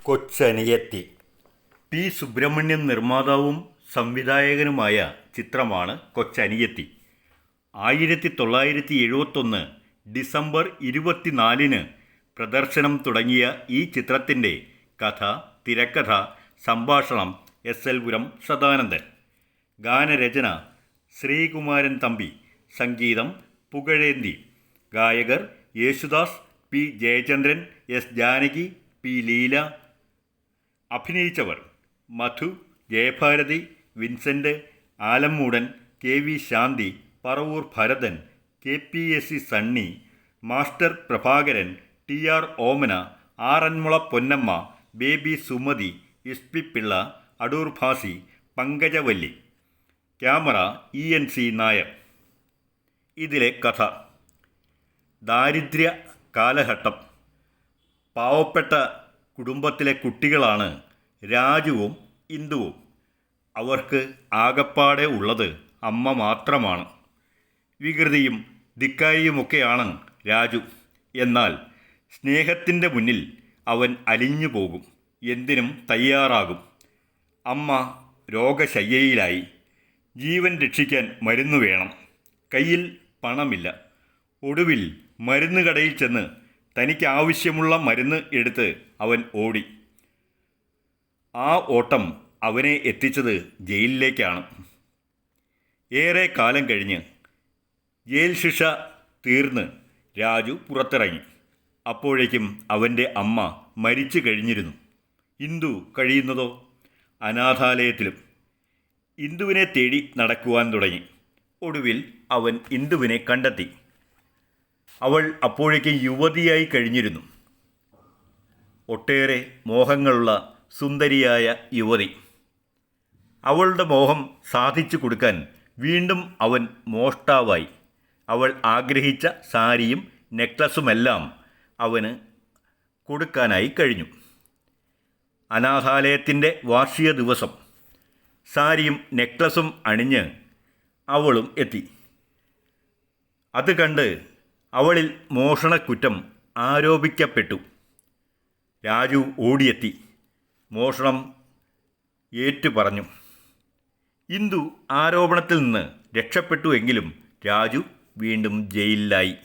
കൊച്ചനിയത്തി P. Subramanian നിർമ്മാതാവും സംവിധായകനുമായ ചിത്രമാണ് കൊച്ചനിയത്തി. ആയിരത്തി തൊള്ളായിരത്തി എഴുപത്തൊന്ന് ഡിസംബർ ഇരുപത്തിനാലിന് പ്രദർശനം തുടങ്ങിയ ഈ ചിത്രത്തിന്റെ കഥ തിരക്കഥ സംഭാഷണം എസ്. എൽ. പുരം സദാനന്ദൻ. ഗാനരചന ശ്രീകുമാരൻ തമ്പി. സംഗീതം പുകഴേന്തി. ഗായകർ Yesudas P. Jayachandran S. Janaki P. Leela അഭിനയിച്ചവർ Madhu Jayabharathi Vincent Alummoodan K V Shanthi Paravoor Bharathan K P S C Sunny master Prabhakaran T R Omana Aranmula Ponnamma baby Sumathi S Pillai Adoor Bhasi Pankajavalli. Camera E N C Nair. ഇതിലെ കഥ. ദാരിദ്ര്യ കാലഘട്ടം. പാവപ്പെട്ട കുടുംബത്തിലെ കുട്ടികളാണ് രാജുവും ഇന്ദുവും. അവർക്ക് ആകപ്പാടെ ഉള്ളത് അമ്മ മാത്രമാണ്. വികൃതിയും ധിക്കാരിയുമൊക്കെയാണ് രാജു. എന്നാൽ സ്നേഹത്തിന്റെ മുന്നിൽ അവൻ അലിഞ്ഞു പോകും. എന്തിനും തയ്യാറാകും. അമ്മ രോഗശയ്യയിലായി. ജീവൻ രക്ഷിക്കാൻ മരുന്ന് വേണം. കയ്യിൽ പണമില്ല. ഒടുവിൽ മരുന്ന് കടയിൽ ചെന്ന് തനിക്കാവശ്യമുള്ള മരുന്ന് എടുത്ത് അവൻ ഓടി. ആ ഓട്ടം അവനെ എത്തിച്ചത് ജയിലിലേക്കാണ്. ഏറെ കാലം കഴിഞ്ഞ് ജയിൽ ശിക്ഷ തീർന്ന് രാജു പുറത്തിറങ്ങി. അപ്പോഴേക്കും അവന്റെ അമ്മ മരിച്ചു കഴിഞ്ഞിരുന്നു. ഇന്ദു കഴിയുന്നതോ? അനാഥാലയത്തിലും. ഇന്ദുവിനെ തേടി നടക്കുവാൻ തുടങ്ങി. ഒടുവിൽ അവൻ ഇന്ദുവിനെ കണ്ടെത്തി. അവൾ അപ്പോഴേക്കും യുവതിയായി കഴിഞ്ഞിരുന്നു. ഒട്ടേറെ മോഹങ്ങളുള്ള സുന്ദരിയായ യുവതി. അവളുടെ മോഹം സാധിച്ചു കൊടുക്കാൻ വീണ്ടും അവൻ മോഷ്ടാവായി. അവൾ ആഗ്രഹിച്ച സാരിയും നെക്ലസുമെല്ലാം അവന് കൊടുക്കാനായി കഴിഞ്ഞു. അനാഥാലയത്തിന്റെ വാർഷിക ദിവസം. സാരിയും നെക്ലസും അണിഞ്ഞ് അവളും എത്തി. അത് കണ്ട് അവളിൽ മോഷണക്കുറ്റം ആരോപിക്കപ്പെട്ടു. രാജു ഓടിയെത്തി. മോഷണം ഏറ്റുപറഞ്ഞു. ഇന്ദു ആരോപണത്തിൽ നിന്ന് രക്ഷപ്പെട്ടുവെങ്കിലും രാജു വീണ്ടും ജയിലിലായി.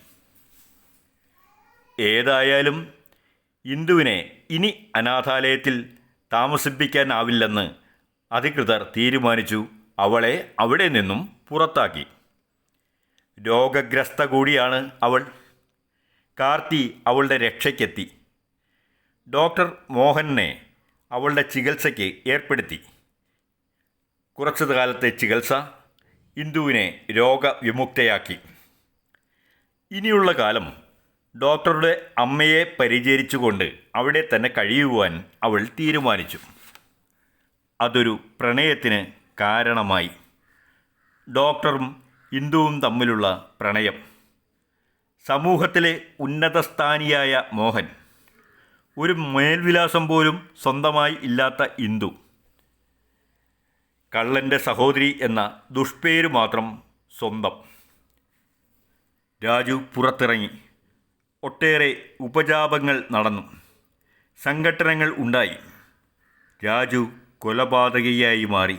ഏതായാലും ഇന്ദുവിനെ ഇനി അനാഥാലയത്തിൽ താമസിപ്പിക്കാനാവില്ലെന്ന് അധികൃതർ തീരുമാനിച്ചു. അവളെ അവിടെ നിന്നും പുറത്താക്കി. രോഗഗ്രസ്ത കൂടിയാണ് അവൾ. കാർത്തി അവളുടെ രക്ഷയ്ക്കെത്തി. ഡോക്ടർ മോഹനെ അവളുടെ ചികിത്സയ്ക്ക് ഏർപ്പെടുത്തി. കുറച്ചു കാലത്തെ ചികിത്സ ഇന്ദുവിനെ രോഗവിമുക്തയാക്കി. ഇനിയുള്ള കാലം ഡോക്ടറുടെ അമ്മയെ പരിചരിച്ചുകൊണ്ട് അവിടെ തന്നെ കഴിയുവാൻ അവൾ തീരുമാനിച്ചു. അതൊരു പ്രണയത്തിന് കാരണമായി. ഡോക്ടറും ഇന്ദുവും തമ്മിലുള്ള പ്രണയം. സമൂഹത്തിലെ ഉന്നതസ്ഥാനിയായ മോഹൻ ഒരു മേൽവിലാസം പോലും സ്വന്തമായി ഇല്ലാത്ത ഇന്ദു. കള്ളന്റെ സഹോദരി എന്ന ദുഷ്പേര് മാത്രം സ്വന്തം. രാജു പുറത്തിറങ്ങി. ഒട്ടേറെ ഉപജാപങ്ങൾ നടന്നു. സംഘടനകൾ ഉണ്ടായി. രാജു കൊലപാതകയായി മാറി.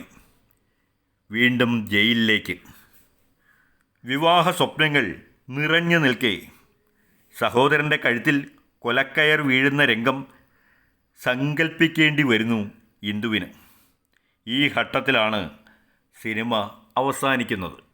വീണ്ടും ജയിലിലേക്ക്. വിവാഹ സ്വപ്നങ്ങൾ നിറഞ്ഞു നിൽക്കെ. സഹോദരന്റെ കഴുത്തിൽ കൊലക്കയർ വീഴുന്ന രംഗം സങ്കൽപ്പിക്കേണ്ടി വരുന്നു ഇന്ദുവിന്. ഈ ഘട്ടത്തിലാണ് സിനിമ അവസാനിക്കുന്നത്.